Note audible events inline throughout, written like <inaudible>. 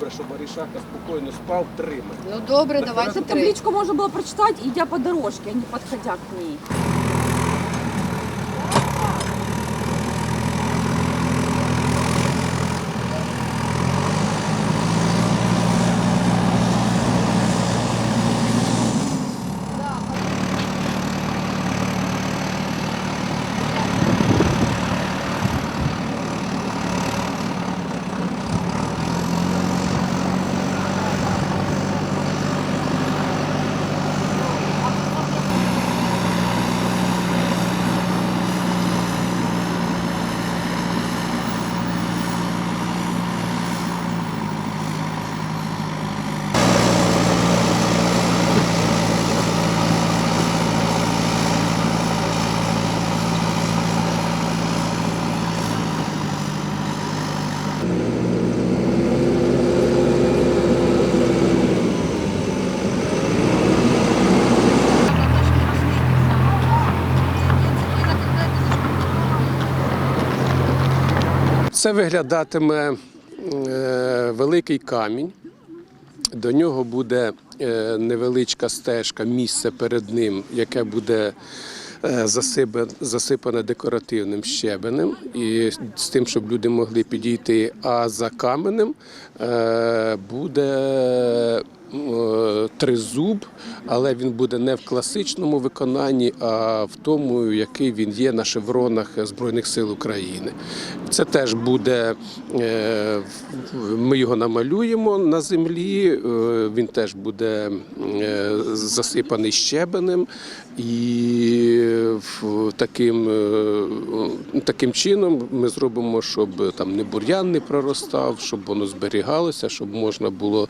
2 метри. Добре, щоб Арішака спокійно спав тримай. Ну добре, давайте. Табличку можно было прочитать, идя по дорожке, а не подходя к ней. Це виглядатиме е, великий камінь. До нього буде е, невеличка стежка, місце перед ним, яке буде е, засипане декоративним щебенем, і з тим, щоб люди могли підійти. А за каменем буде е, тризуб, але він буде не в класичному виконанні, а в тому, який він є на шевронах Збройних сил України. Це теж буде, е, ми його намалюємо на землі, е, він теж буде е, засипаний щебенем і таким, е, таким чином ми зробимо, щоб там не бур'ян не проростав, щоб воно зберігалося, щоб можна було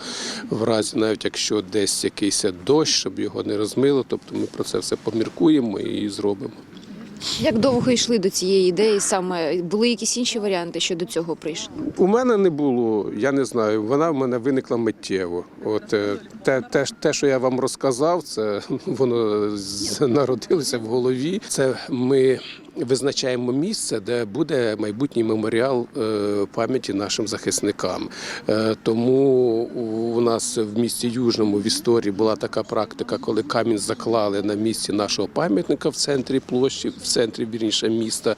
в разі, навіть якщо десь якийсь дощ, щоб його не розмило. Тобто ми про це все поміркуємо і зробимо. Як довго йшли до цієї ідеї? Саме були якісь інші варіанти, що до цього прийшли? У мене не було, я не знаю. Вона в мене виникла миттєво. От е, те, те, те, що я вам розказав, це <laughs> воно народилося в голові. Це ми визначаємо місце, де буде майбутній меморіал е, пам'яті нашим захисникам. Е, Тому у нас в місті Южному в історії була така практика, коли камінь заклали на місці нашого пам'ятника в центрі площі, в центрі вірніше міста.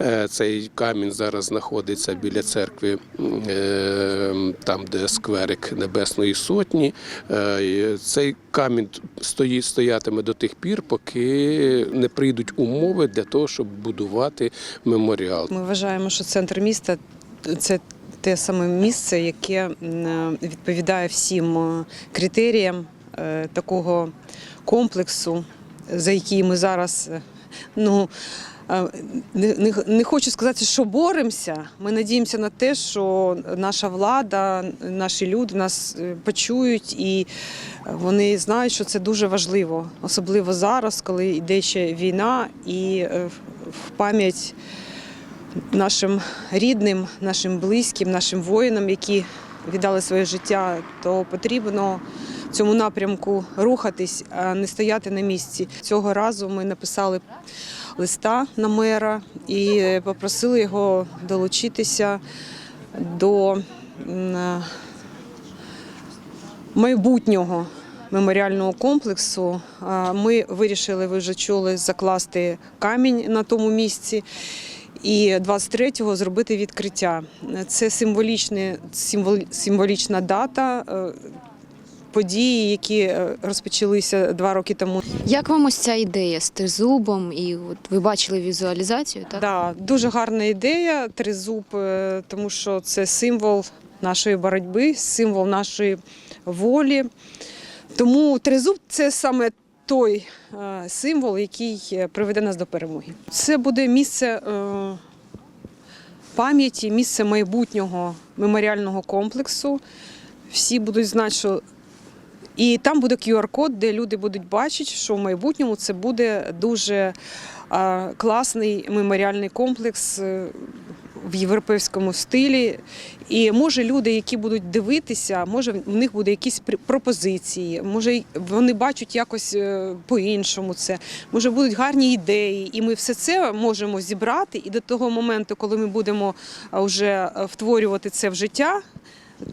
Е, Цей камінь зараз знаходиться біля церкви, там, де скверик Небесної Сотні. Цей камінь стоїть, стоятиме до тих пір, поки не прийдуть умови для того, щоб будувати меморіал. Ми вважаємо, що центр міста це те саме місце, яке відповідає всім е, критеріям е, такого комплексу, за який ми зараз е, ну. Не, не, хочу сказати, що боремося. Ми надіємося на те, що наша влада, наші люди нас почують і вони знають, що це дуже важливо, особливо зараз, коли йде ще війна, і в- пам'ять нашим рідним, нашим близьким, нашим воїнам, які віддали своє життя, то потрібно в цьому напрямку рухатись, а не стояти на місці. Цього разу ми написали листа на мера і попросили його долучитися до е, майбутнього меморіального комплексу. Ми вирішили, ви вже чули, закласти камінь на тому місці. І 23-го зробити відкриття. Це символічне, символічна дата, е, події, які е, розпочалися два роки тому. Як вам ось ця ідея з тризубом? І от ви бачили візуалізацію, так? Да, дуже гарна ідея. Тризуб, е, тому що це символ нашої боротьби, символ нашої волі. Тому тризуб це саме той е, символ, який е, приведе нас до перемоги. Це буде місце е, пам'яті, місце майбутнього меморіального комплексу. Всі будуть знати, що і там буде QR-код, де люди будуть бачити, що в майбутньому це буде дуже класний меморіальний комплекс. Е, в європейському стилі. І може люди, які будуть дивитися, може в них буде якісь пр- пропозиції, може вони бачать якось е, по-іншому це, може будуть гарні ідеї, і ми все це можемо зібрати. І до того моменту, коли ми будемо вже е, втворювати це в життя,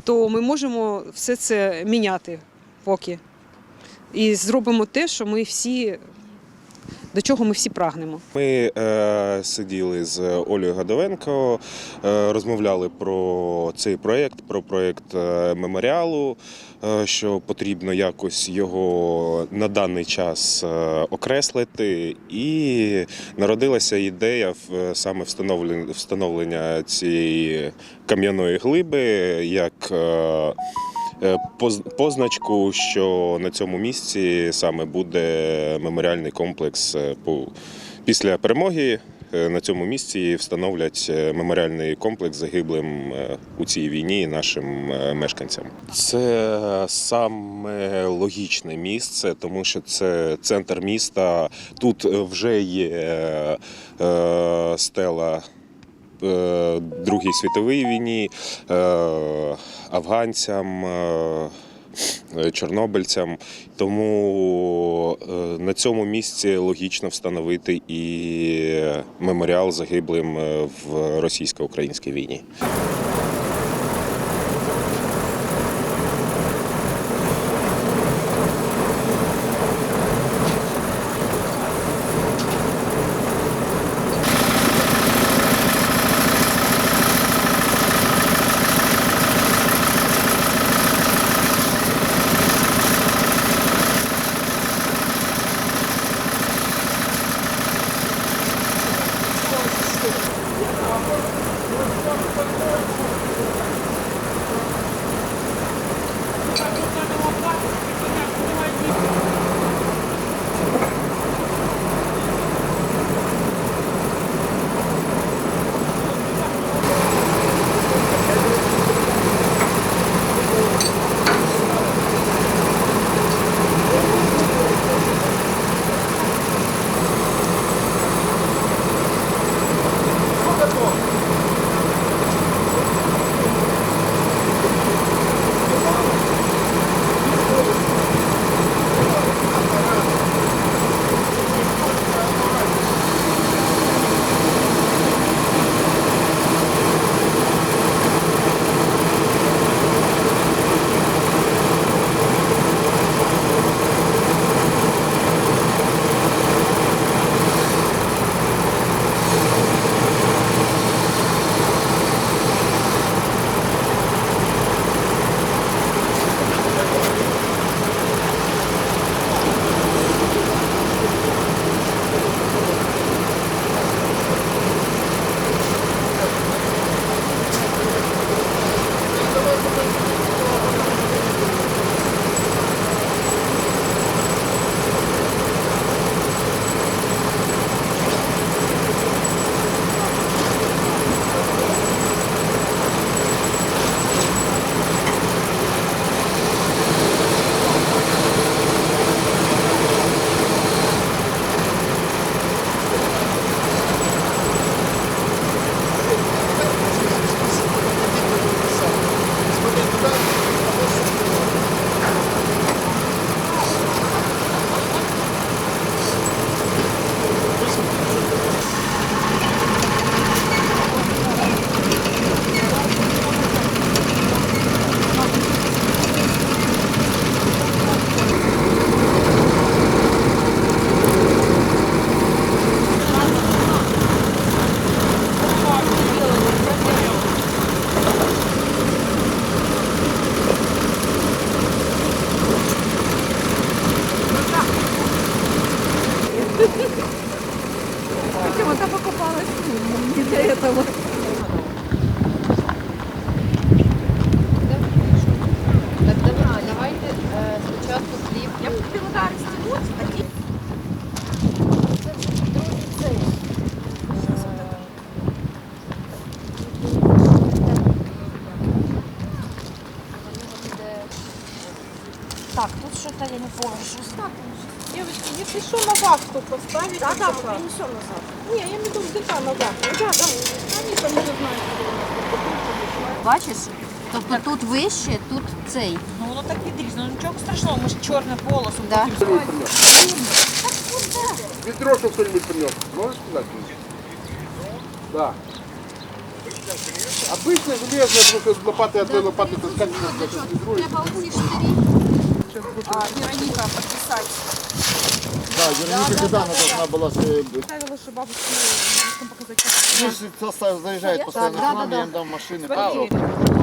то ми можемо все це міняти поки. І зробимо те, що ми всі до чого ми всі прагнемо. Ми е, сиділи з Олею Гадовенко, е, розмовляли про цей проєкт, про проєкт е, меморіалу, е, що потрібно якось його на даний час е, окреслити. І народилася ідея в- саме встановлення, встановлення цієї кам'яної глиби як. е, е, Позначку, що на цьому місці саме буде меморіальний комплекс е, після перемоги. е, На цьому місці встановлять е, меморіальний комплекс загиблим е, у цій війні нашим е, мешканцям. Це саме логічне місце, тому що це центр міста. Тут е, вже є е, е, стела е, Другій світовій війні, е, афганцям. е, е, Чорнобильцям, тому е, на цьому місці логічно встановити і меморіал загиблим е, в російсько-українській війні. Так, тут что-то я не помню, что так. Девочки, если что, на вахту поставить. Да, да, мы принесем назад. Не, я не думаю, где-то назад. Да, да, они там не знають. Бачиш? Тобто тут вище, тут цей. Ну воно так відрізано, ну, нічого страшного, ми ж чорне полосом Да. потім Кто-нибудь принес? Принес? Можешь сказать? мне? Да. Обычно железная, просто лопаты одной лопаты таскать не надо. это ведро и- Треба оці штирі. А, Вероніка підписати. Да, Вероника когда она должна была с- быть? Ставила, що бабушки, можемо показати. Ну, если состав заезжает постоянно да, к нам, да, я да. им дам машины. Смотри. пожалуйста.